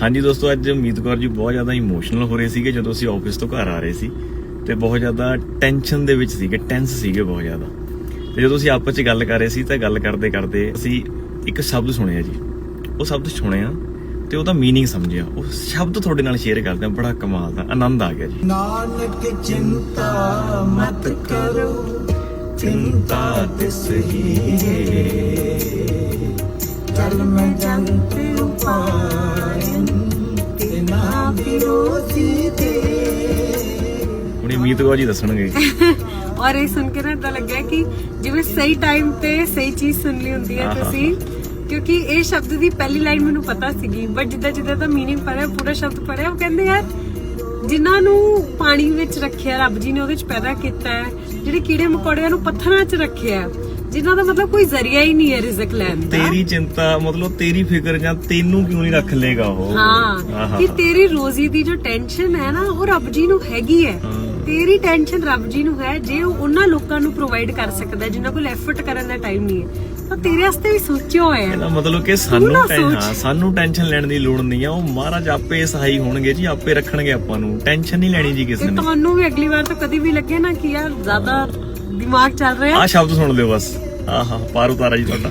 ਹਾਂਜੀ ਦੋਸਤੋ ਅੱਜ ਮੀਤ ਕੌਰ ਜੀ ਬਹੁਤ ਜ਼ਿਆਦਾ ਇਮੋਸ਼ਨਲ ਹੋ ਰਹੇ ਸੀਗੇ ਜਦੋਂ ਅਸੀਂ ਆਫਿਸ ਤੋਂ ਘਰ ਆ ਰਹੇ ਸੀ ਤੇ ਬਹੁਤ ਜ਼ਿਆਦਾ ਟੈਨਸ਼ਨ ਦੇ ਵਿੱਚ ਸੀਗੇ ਟੈਂਸ ਸੀਗੇ ਬਹੁਤ ਜ਼ਿਆਦਾ ਤੇ ਜਦੋਂ ਅਸੀਂ ਆਪਸ ਵਿੱਚ ਗੱਲ ਕਰ ਰਹੇ ਸੀ ਤਾਂ ਗੱਲ ਕਰਦੇ ਕਰਦੇ ਅਸੀਂ ਇੱਕ ਸ਼ਬਦ ਸੁਣਿਆ ਜੀ ਉਹ ਸ਼ਬਦ ਸੁਣਿਆ ਤੇ ਉਹਦਾ मीनिंग ਸਮਝਿਆ ਉਹ ਸ਼ਬਦ ਤੁਹਾਡੇ ਨਾਲ ਸ਼ੇਅਰ ਕਰਦੇ ਹਾਂ ਬੜਾ ਕਮਾਲ ਦਾ ਆਨੰਦ ਆ ਗਿਆ ਜੀ ਨਾਨਕ ਚਿੰਤਾ ਮਤ ਕਰੋ ਚਿੰਤਾ ਤਿਸ ਹੀ ਹੁਣੇ ਮੀਤ ਕੌਰ ਦੱਸਣਗੇ। ਔਰ ਇਹ ਸੁਣ ਕੇ ਨਾ ਤਾਂ ਲੱਗਿਆ ਕਿ ਜਿਵੇਂ ਸਹੀ ਟਾਈਮ ਤੇ ਸਹੀ ਚੀਜ਼ ਸੁਣ ਲਈ ਹੁੰਦੀ ਹੈ ਤੁਸੀਂ ਕਿਉਂਕਿ ਇਹ ਸ਼ਬਦ ਦੀ ਪਹਿਲੀ ਲਾਈਨ ਮੈਨੂੰ ਪਤਾ ਸੀਗੀ ਬਟ ਜਿੱਦਾਂ ਜਿੱਦਾਂ ਦਾ ਮੀਨਿੰਗ ਪੜਿਆ ਪੂਰਾ ਸ਼ਬਦ ਪੜਿਆ ਉਹ ਕਹਿੰਦੇ ਯਾਰ ਜਿਨ੍ਹਾਂ ਨੂੰ ਪਾਣੀ ਵਿੱਚ ਰੱਖਿਆ ਰੱਬ ਜੀ ਨੇ ਉਹਦੇ ਵਿੱਚ ਪੈਦਾ ਕੀਤਾ ਹੈ ਜਿਹੜੇ ਕੀੜੇ ਮਕੌੜਿਆਂ ਨੂੰ ਪੱਥਰਾਂ 'ਚ ਰੱਖਿਆ ਹੈ ਜਿਨ੍ਹਾਂ ਦਾ ਮਤਲਬ ਕੋਈ ਜ਼ਰੀਆ ਹੀ ਨਹੀਂ ਹੈ ਰਿਜ਼ਕ ਲੈਣ ਦਾ। ਤੇਰੀ ਚਿੰਤਾ ਮਤਲਬ ਤੇਰੀ ਫਿਕਰ ਜਾਂ ਤੈਨੂੰ ਕਿਉਂ ਨਹੀਂ ਰੱਖ ਲੇਗਾ ਉਹ? ਹਾਂ। ਕਿ ਤੇਰੀ ਰੋਜ਼ੀ ਦੀ ਜੋ ਟੈਨਸ਼ਨ ਹੈ ਨਾ ਉਹ ਰੱਬ ਜੀ ਨੂੰ ਹੈਗੀ ਹੈ। ਤੇਰੀ ਟੈਨਸ਼ਨ ਰੱਬ ਜੀ ਨੂੰ ਹੈ ਜੇ ਉਹ ਉਹਨਾਂ ਲੋਕਾਂ ਨੂੰ ਪ੍ਰੋਵਾਈਡ ਕਰ ਸਕਦਾ ਜਿਨ੍ਹਾਂ ਕੋਲ ਐਫਰਟ ਕਰਨ ਦਾ ਟਾਈਮ ਨਹੀਂ ਹੈ ਤਾਂ ਤੇਰੇ ਵਾਸਤੇ ਵੀ ਸੋਚਿਓ ਹੋਇਆ ਇਹਦਾ ਹੈ ਮਤਲਬ ਕਿ ਸਾਨੂੰ। ਹਾਂ ਸਾਨੂੰ ਟੈਨਸ਼ਨ ਲੈਣ ਦੀ ਲੋੜ ਨਹੀਂ ਆ। ਉਹ ਮਹਾਰਾਜ ਆਪੇ ਸਹਾਈ ਹੋਣਗੇ ਜੀ ਆਪੇ ਰੱਖਣਗੇ ਆਪਾਂ ਨੂੰ। ਟੈਨਸ਼ਨ ਨਹੀਂ ਲੈਣੀ ਜੀ ਕਿਸੇ ਨੇ। ਤੁਹਾਨੂੰ ਵੀ ਅਗਲੀ ਵਾਰ ਤਾਂ ਕਦੀ ਵੀ ਲੱਗੇ ਨਾ ਕਿ ਯਾਰ ਜ਼ਿਆਦਾ ਦਿਮਾਗ ਚੱਲ ਰਿਹਾ? ਆਹ ਸ਼ਬਦ ਸੁਣ ਲਿਓ ਬਸ। ਆਹਾ ਪਾਰ ਉਤਾਰਾ ਜੀ ਤੁਹਾਡਾ।